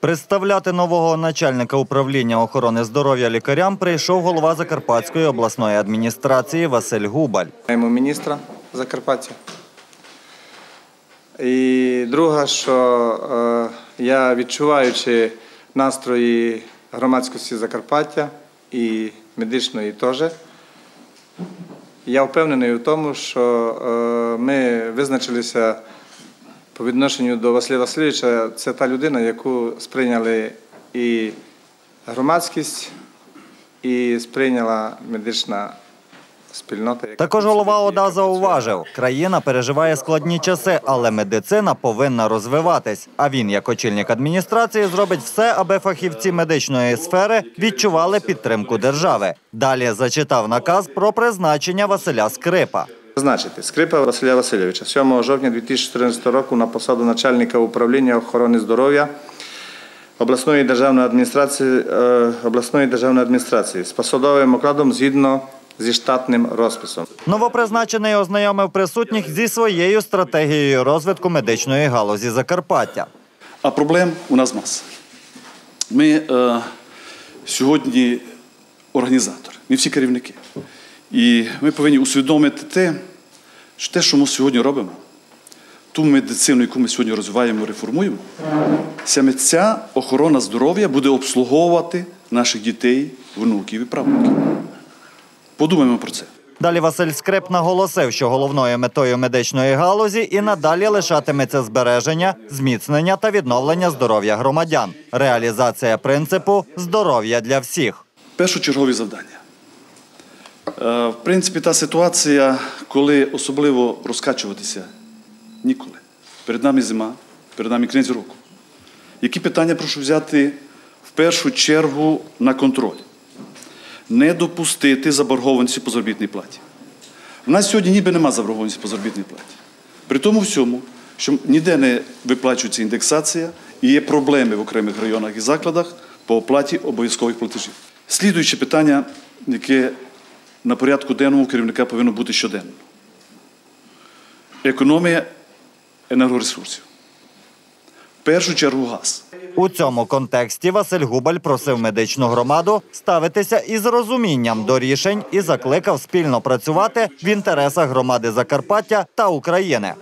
Представляти нового начальника управління охорони здоров'я лікарям прийшов голова Закарпатської обласної адміністрації Василь Губаль. Маємо міністра Закарпаття. І друга, що е, я відчуваючи настрої громадськості Закарпаття і медичної теж, я впевнений у тому, що е, ми визначилися по відношенню до Василя Васильовича. Це та людина, яку сприйняли і громадськість, і сприйняла медична спільнота. Також голова ОДА зауважив, країна переживає складні часи, але медицина повинна розвиватись. А він, як очільник адміністрації, зробить все, аби фахівці медичної сфери відчували підтримку держави. Далі зачитав наказ про призначення Василя Скрипа. Призначити Скрипа Василя Васильовича 7 жовтня 2014 року на посаду начальника управління охорони здоров'я обласної державної адміністрації, е, обласної державної адміністрації з посадовим окладом згідно зі штатним розписом. Новопризначений ознайомив присутніх зі своєю стратегією розвитку медичної галузі Закарпаття. А проблем у нас маса. Ми е, сьогодні організатори, ми всі керівники. І ми повинні усвідомити те, що те, що ми сьогодні робимо, ту медицину, яку ми сьогодні розвиваємо, реформуємо, саме ця охорона здоров'я буде обслуговувати наших дітей, внуків і правнуків. Подумаємо про це. Далі Василь Скрип наголосив, що головною метою медичної галузі і надалі лишатиметься збереження, зміцнення та відновлення здоров'я громадян, реалізація принципу здоров'я для всіх. Першочергові завдання. Е, В принципі, та ситуація, коли особливо розкачуватися ніколи. Перед нами зима, перед нами кінець року. Які питання прошу взяти в першу чергу на контроль? Не допустити заборгованості по заробітній платі. У нас сьогодні ніби нема заборгованості по заробітній платі. При тому всьому, що ніде не виплачується індексація і є проблеми в окремих районах і закладах по оплаті обов'язкових платежів. Слідуюче питання, яке на порядку денному керівника повинно бути щоденно. Економія енергоресурсів. В першу чергу газ. У цьому контексті Василь Губаль просив медичну громаду ставитися із розумінням до рішень і закликав спільно працювати в інтересах громади Закарпаття та України.